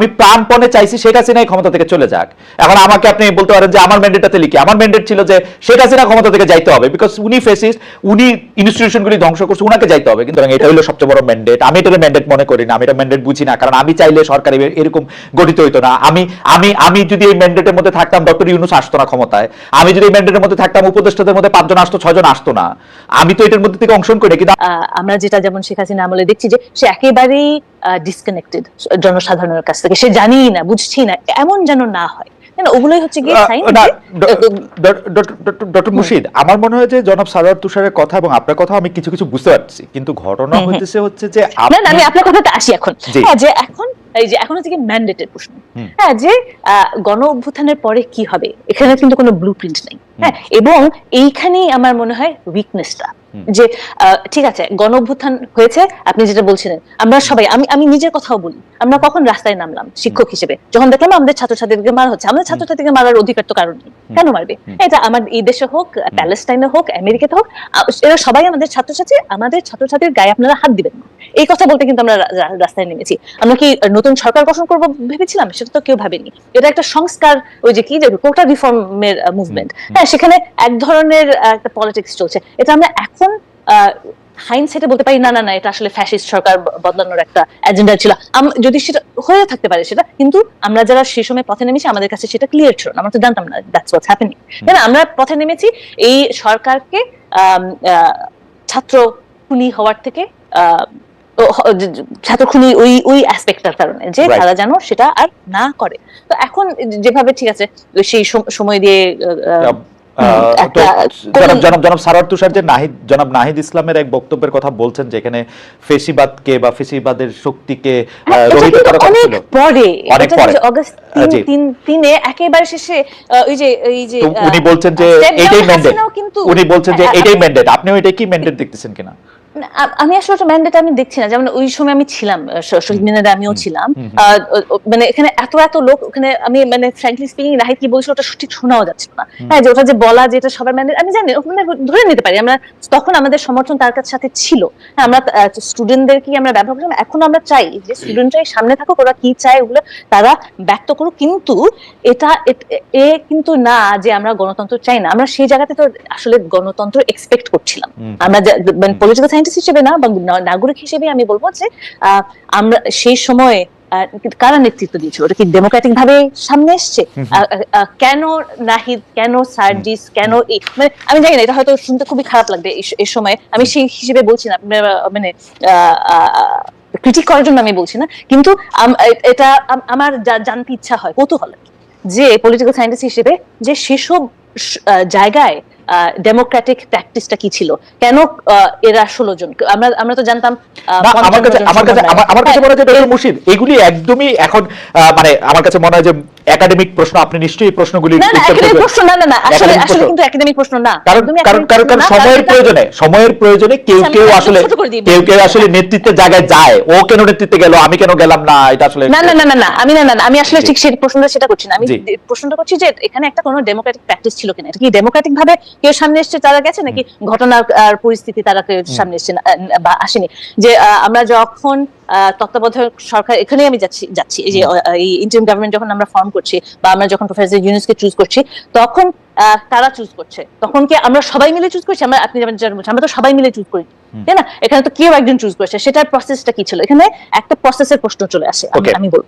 আমি প্রাণপণে চাইছি শেখ হাসিনা এই ক্ষমতা থেকে চলে যাক। এখন আমাকে আপনি বলতে পারেন যে আমার ম্যান্ডেটটাতে লিখি। আমার ম্যান্ডেট ছিল যে শেখ হাসিনা ক্ষমতা থেকে যাইতে হবে বিকজ উনি ফেসিস উনি ইনস্টিটিউশনগুলি ধ্বংস করছে, উনাকে যাইতে হবে। কিন্তু এটা হলো সবচেয়ে বড় ম্যান্ডেট আমি এটা ম্যান্ডেট মনে করি না, আমি এটা ম্যান্ডেট বুঝি না। কারণ আমি চাইলে সরকার এরকম গঠিত হইতো না। আমি আমি আমি যদি এই ম্যান্ডেটের মধ্যে থাকতাম, ডক্টর ইউনুস আসতো না ক্ষমতায়। আমি যদি এই ম্যান্ডেটের মধ্যে থাকতাম, উপদেষ্টাদের মধ্যে পাঁচজন আসতো, ছয়জন আসতো না। আমি তো এটার মধ্যে থেকে অংশগ্রহণ করি কিন্তু আমরা যেটা যেমন শেখ হাসিনা আমলে দেখছি যে সে একেবারেই ডিসকানেক্টেড জনসাধারণের কাছ থেকে সে জানি না বুঝছি না এমন যেন না হয়। ওগুলোই হচ্ছে গিয়ে সাইন ডক্টর মুর্শিদ আমার মনে হয় যে জনাব সারোয়ার তুষারের কথা এবং আপনার কথা আমি কিছু কিছু বুঝতে পারছি কিন্তু ঘটনা হইতেছে হচ্ছে যে না না আমি আপনার কথাতে আসি এখন। হ্যাঁ যে এখন এই যে এখন হচ্ছে কি ম্যান্ডেটের প্রশ্ন। হ্যাঁ যে গণ অভ্যুত্থানের পরে কি হবে? এখানে কিন্তু কোনো ব্লু প্রিন্ট নেই হ্যাঁ এবং এইখানেই আমার মনে হয় উইকনেসটা যে ঠিক আছে গণ অভ্যুত্থান হয়েছে আপনি যেটা বলছিলেন আমরা সবাই আমি আমি নিজের কথাও বলি আমরা কখন রাস্তায় নামলাম শিক্ষক হিসেবে যখন দেখলাম আমাদের ছাত্রছাত্রীদেরকে মারা হচ্ছে আমাদের ছাত্রছাত্রীকে মারার অধিকার তো কারণ নেই। কেন মারবে? এটা আমার এই দেশে হোক প্যালেস্টাইনে হোক আমেরিকাতে হোক এরা সবাই আমাদের ছাত্রছাত্রী আমাদের ছাত্রছাত্রীর গায়ে আপনারা হাত দিবেন না। এই কথা বলতে কিন্তু আমরা রাস্তায় নেমেছি। আমরা কি নতুন সরকার গঠন করব ভেবেছিলাম? সেটা তো কেউ ভাবেনি। এটা একটা সংস্কার ওই যে কি যে কোটা রিফর্মের মুভমেন্ট হ্যাঁ সেখানে এক ধরনের একটা পলিটিক্স চলছে। এটা আমরা এখন হাইনসাইটে বলতে পারি না না না এটা আসলে ফ্যাসিস্ট সরকার বদলানোর একটা এজেন্ডা ছিল। যদি সেটা হয়ে থাকতে পারে সেটা কিন্তু আমরা যারা সেই সময় পথে নেমেছি আমাদের কাছে সেটা ক্লিয়ার ছিল আমরা তো জানতাম না দ্যাটস হোয়াটস হ্যাপেনিং তাই না? আমরা পথে নেমেছি এই সরকারকে ছাত্র খুনি হওয়ার থেকে আহ, ও হ- যে- যে- ছাত্র খুনি ওই ওই অ্যাসপেক্টটার কারণে যে তারা যেন সেটা আর না করে। তো এখন যেভাবে ঠিক আছে সেই সময় দিয়ে আহ, আহ, আহ, তো একটা- জনাব জনাব জনাব তুষার যে নাহিদ জনাব নাহিদ ইসলামের এক বক্তব্যের কথা বলছেন যেখানে ফেসিবাদকে বা ফেসিবাদের শক্তিকে হ্যাঁ, রহিত কথা অনেক পরে অনেক পরে। অগস্ট তিন তিন একেবারে শেষে ওই যে এই যে উনি বলছেন যে এটাই ম্যান্ডেট উনি বলছেন যে এটাই ম্যান্ডেট আপনিও এটা কি ম্যান্ডেট দেখতেছেন কিনা? আমি আসলে ওটা ম্যান্ডেট আমি দেখছি না। যেমন ওই সময় আমি ছিলাম শহীদ মিনারে আমিও ছিলাম। মানে এখানে এত এত লোক ওখানে আমি মানে ফ্র্যাঙ্কলি স্পিকিং রাহিত কি বলছিল ওটা ঠিক শোনাও যাচ্ছিল না। হ্যাঁ যে ওটা যে বলা যে এটা সবার ম্যান্ডেট আমি জানি ওখানে ধরে নিতে পারি। আমরা তখন আমাদের সমর্থন তার কাছে সাথে ছিল। হ্যাঁ আমরা স্টুডেন্টদের কি আমরা ব্যবহার করলাম? এখন আমরা চাই যে স্টুডেন্টরাই সামনে থাকুক ওরা কি চায় ওগুলো তারা ব্যক্ত করুক। কিন্তু এটা এ কিন্তু না যে আমরা গণতন্ত্র চাই না। আমরা সেই জায়গাতে তো আসলে গণতন্ত্র এক্সপেক্ট করছিলাম। আমরা মানে পলিটিক্যাল সায়েন্টিস্ট হিসেবে না বা নাগরিক হিসেবে আমি বলব যে আমরা সেই সময়ে কারা নেতৃত্ব দিয়েছিল? ওটা কি ডেমোক্রেটিক ভাবে সামনে এসছে? কেন নাহিদ কেন সার্জিস কেন এই মানে আমি জানি না এটা হয়তো শুনতে খুবই খারাপ লাগবে এই সময়। আমি সেই হিসেবে বলছি না মানে ক্রিটিক করার জন্য আমি বলছি না। কিন্তু এটা আমার জানতে ইচ্ছা হয় কৌতূহল যে পলিটিক্যাল সায়েন্টিস্ট হিসেবে যে সেসব জায়গায় ডেমোক্রেটিক প্র্যাকটিসটা কি ছিল? কেন আহ, এরা ষোলো জন? আমরা আমরা তো জানতাম আহ, আমার কাছে আমার কাছে আমার- কাছে মনে হয় যে মুর্শিদ এগুলি একদমই এখন আহ, মানে আমার কাছে মনে হয় যে একাডেমিক প্রশ্ন আপনি নিশ্চয়ই এই প্রশ্নগুলি। প্রশ্ন না না না আসলে আসলে প্রশ্ন। কিন্তু একাডেমিক প্রশ্ন না। কারণ কারণ কারণ প্রশ্ন কারণ না, সময়ের প্রয়োজনে সময়ের প্রয়োজনে কেউ আচ্ছা, কেউ আসলে করে দিই, কেউ কেউ আসলে নেতৃত্বের জায়গায় যায়। ও কেন নেতৃত্বে গেল? আমি কেন গেলাম না? এটা আসলে না না না না আমি না না আমি আসলে ঠিক সেই প্রশ্নটা সেটা করছি না। আমি। প্রশ্নটা করছি যে এখানে একটা কোনো ডেমোক্রেটিক প্র্যাকটিস ছিল কিনা? এটা কি ডেমোক্রেটিক ভাবে কেউ সামনে এসেছে তারা গেছে নাকি ঘটনার আর পরিস্থিতি তারা কেউ সামনে এসেছে না- বা আসেনি? যে আমরা যখন তত্ত্বাবধায়ক সরকার এখানে আমি যাচ্ছি যাচ্ছি। এই যে এই ইন্টারিম গভর্নমেন্ট যখন আমরা ফর্ম করছি বা আমরা যখন প্রফেসর ইউনুসকে চুজ করছি তখন আহ, কারা চুজ করছে। তখন কি আমরা সবাই মিলে চুজ করছি? আমরা আপনি যেমন বলছেন, আমরা তো সবাই মিলে চুজ করি। তাই না? এখানে তো কেউ একজন চুজ করছে। সেটার প্রসেসটা কি ছিল? এখানে একটা প্রসেসের প্রশ্ন চলে আসে. আমি বলব।